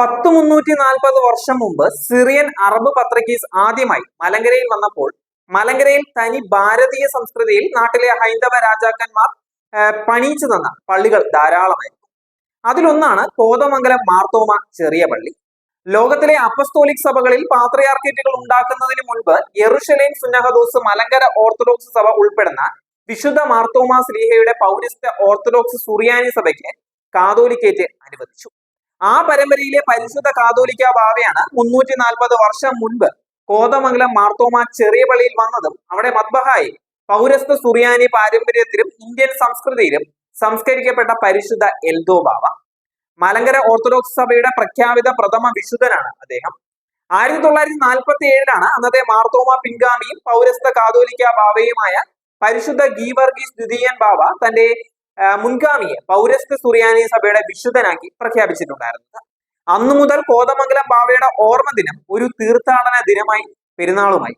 പത്ത് മുന്നൂറ്റി നാൽപ്പത് വർഷം മുമ്പ് സിറിയൻ അറബ് പത്രക്കീസ് ആദ്യമായി മലങ്കരയിൽ വന്നപ്പോൾ മലങ്കരയിൽ തനി ഭാരതീയ സംസ്കൃതിയിൽ നാട്ടിലെ ഹൈന്ദവ രാജാക്കന്മാർ പണിയിച്ചു തന്ന പള്ളികൾ ധാരാളമായിരുന്നു. അതിലൊന്നാണ് കോതമംഗലം മാർത്തോമ ചെറിയ പള്ളി. ലോകത്തിലെ അപ്പസ്തോലിക് സഭകളിൽ പാത്രിയാർക്കേറ്റുകൾ ഉണ്ടാക്കുന്നതിന് മുൻപ് യെറുഷലേം സുന്നഹദോസ് മലങ്കര ഓർത്തഡോക്സ് സഭ ഉൾപ്പെടുന്ന വിശുദ്ധ മാർത്തോമ സ്ലീഹയുടെ പൗരസ്ത്യ ഓർത്തഡോക്സ് സുറിയാനി സഭയ്ക്ക് കാതോലിക്കേറ്റ് അനുവദിച്ചു. ആ പരമ്പരയിലെ പരിശുദ്ധ കാതോലിക്ക ബാവയാണ് മുന്നൂറ്റി നാൽപ്പത് വർഷം മുൻപ് കോതമംഗലം മാർത്തോമ ചെറിയ പള്ളിയിൽ വന്നതും അവിടെ മദ്ബഹായി പൗരസ്ത സുറിയാനി പാരമ്പര്യത്തിലും ഇന്ത്യൻ സംസ്കൃതിയിലും സംസ്കരിക്കപ്പെട്ട പരിശുദ്ധ എൽദോ ബാവ. മലങ്കര ഓർത്തഡോക്സ് സഭയുടെ പ്രഖ്യാപിത പ്രഥമ വിശുദ്ധനാണ് അദ്ദേഹം. ആയിരത്തി തൊള്ളായിരത്തി നാൽപ്പത്തി ഏഴിലാണ് അന്നത്തെ മാർത്തോമ പിൻഗാമിയും പൗരസ്ത കാതോലിക്ക ബാവയുമായ പരിശുദ്ധ ഗീവർഗീസ് ദ്വിതീയൻ ബാബ തന്റെ മുൻഗാമിയെ പൗരസ്ത്യ സുറിയാനി സഭയുടെ വിശുദ്ധനാക്കി പ്രഖ്യാപിച്ചിട്ടുണ്ടായിരുന്നത്. അന്നു മുതൽ കോതമംഗലം ബാവയുടെ ഓർമ്മ ദിനം ഒരു തീർത്ഥാടന ദിനമായി പെരുന്നാളുമായി.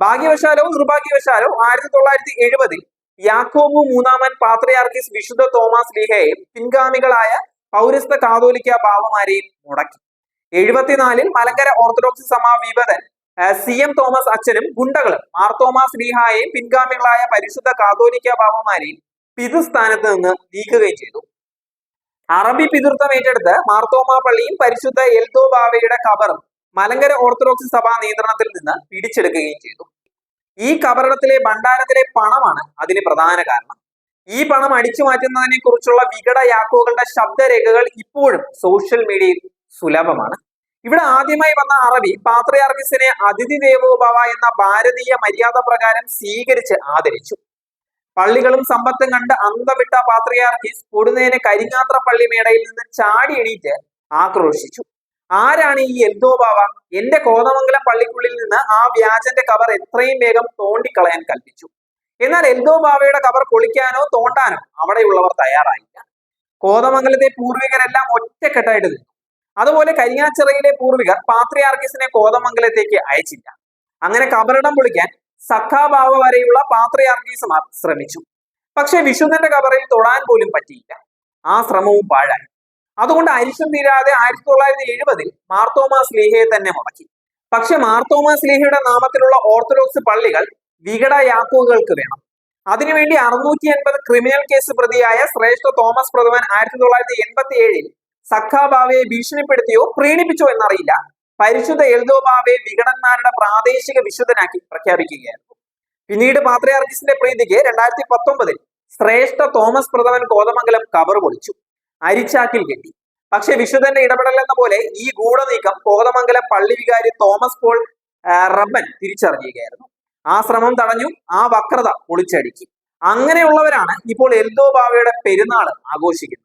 ഭാഗ്യവശാലോ നിർഭാഗ്യവശാലോ ആയിരത്തി തൊള്ളായിരത്തി എഴുപതിൽ യാക്കോബു മൂന്നാമൻ പാത്രയാർക്കിസ് വിശുദ്ധ തോമസ് ലീഹയെയും പിൻഗാമികളായ പൗരസ്ത കാതോലിക്ക ബാവമാരെയും മുടക്കി. എഴുപത്തിനാലിൽ മലങ്കര ഓർത്തഡോക്സ് സമാവിപതൻ സി എം തോമസ് അച്ഛനും ഗുണ്ടകളും മാർ തോമസ് ലീഹായെയും പിൻഗാമികളായ പരിശുദ്ധ കാതോലിക്ക ബാവമാരെയും പിതൃസ്ഥാനത്ത് നിന്ന് നീക്കുകയും ചെയ്തു. അറബി പിതൃത്വം ഏറ്റെടുത്ത് മാർത്തോമാ പള്ളിയും പരിശുദ്ധ എൽദോ ബാവയുടെ കബറും മലങ്കര ഓർത്തഡോക്സ് സഭാ നിയന്ത്രണത്തിൽ നിന്ന് പിടിച്ചെടുക്കുകയും ചെയ്തു. ഈ കബറിടത്തിലെ ഭണ്ഡാരത്തിലെ പണമാണ് അതിന് പ്രധാന കാരണം. ഈ പണം അടിച്ചു മാറ്റുന്നതിനെ കുറിച്ചുള്ള വികട യാക്കോകളുടെ ശബ്ദരേഖകൾ ഇപ്പോഴും സോഷ്യൽ മീഡിയയിൽ സുലഭമാണ്. ഇവിടെ ആദ്യമായി വന്ന അറബി പാത്രയാർഗിസിനെ അതിഥി ദേവോഭവ എന്ന ഭാരതീയ മര്യാദ പ്രകാരം സ്വീകരിച്ച് ആദരിച്ചു. പള്ളികളും സമ്പത്തും കണ്ട് അന്തവിട്ട പാത്രിയാർക്കീസ് കൊടുന്നേനെ കരിങ്ങാത്ര പള്ളി മേടയിൽ നിന്ന് ചാടി എണീറ്റ് ആക്രോശിച്ചു. ആരാണ് ഈ എൽദോ ബാവ? എന്റെ കോതമംഗലം പള്ളിക്കുള്ളിൽ നിന്ന് ആ വ്യാജന്റെ കവർ എത്രയും വേഗം തോണ്ടിക്കളയാൻ കൽപ്പിച്ചു. എന്നാൽ എൽദോ ബാവയുടെ കവർ പൊളിക്കാനോ തോണ്ടാനോ അവിടെയുള്ളവർ തയ്യാറായില്ല. കോതമംഗലത്തെ പൂർവികരെല്ലാം ഒറ്റക്കെട്ടായിട്ട് നിന്നു. അതുപോലെ കരിങ്ങാച്ചിറയിലെ പൂർവികർ പാത്രിയാർക്കിസിനെ കോതമംഗലത്തേക്ക് അയച്ചില്ല. അങ്ങനെ കബറിടം പൊളിക്കാൻ സഖാഭാവ വരെയുള്ള പാത്രയാർഗീസം ശ്രമിച്ചു. പക്ഷെ വിശുദ്ധന്റെ കബറിൽ തൊടാൻ പോലും പറ്റിയില്ല. ആ ശ്രമവും പാഴായി. അതുകൊണ്ട് അരിശം തീരാതെ ആയിരത്തി തൊള്ളായിരത്തി എഴുപതിൽ മാർത്തോമാ സ്ലീഹയെ തന്നെ മുടക്കി. പക്ഷെ മാർത്തോമാ സ്ലീഹയുടെ നാമത്തിലുള്ള ഓർത്തഡോക്സ് പള്ളികൾ വികട യാക്കോകൾക്ക് വേണം. അതിനുവേണ്ടി അറുന്നൂറ്റി എൺപത് ക്രിമിനൽ കേസ് പ്രതിയായ ശ്രേഷ്ഠ തോമസ് പ്രഥമൻ ആയിരത്തി തൊള്ളായിരത്തി എൺപത്തി ഏഴിൽ സഖാബാവയെ ഭീഷണിപ്പെടുത്തിയോ പ്രീണിപ്പിച്ചോ എന്നറിയില്ല. പരിശുദ്ധ എൽദോബാവെ വിഘടന്മാരുടെ പ്രാദേശിക വിശുദ്ധനാക്കി പ്രഖ്യാപിക്കുകയായിരുന്നു. പിന്നീട് പാത്രയാർജിസിന്റെ പ്രീതിക്ക് രണ്ടായിരത്തി പത്തൊമ്പതിൽ ശ്രേഷ്ഠ തോമസ് പ്രഥമൻ കോതമംഗലം കവർ പൊളിച്ചു. അരിച്ചാക്കിൽ കെട്ടി. പക്ഷെ വിശുദ്ധന്റെ ഇടപെടൽ എന്ന പോലെ ഈ ഗൂഢനീക്കം കോതമംഗലം പള്ളി വികാരി തോമസ് പോൾ റബ്ബൻ തിരിച്ചറിയുകയായിരുന്നു. ആ ശ്രമം തടഞ്ഞു ആ വക്രത പൊളിച്ചടുക്കി. അങ്ങനെയുള്ളവരാണ് ഇപ്പോൾ എൽദോ ബാവയുടെ പെരുന്നാൾ ആഘോഷിക്കുന്നത്.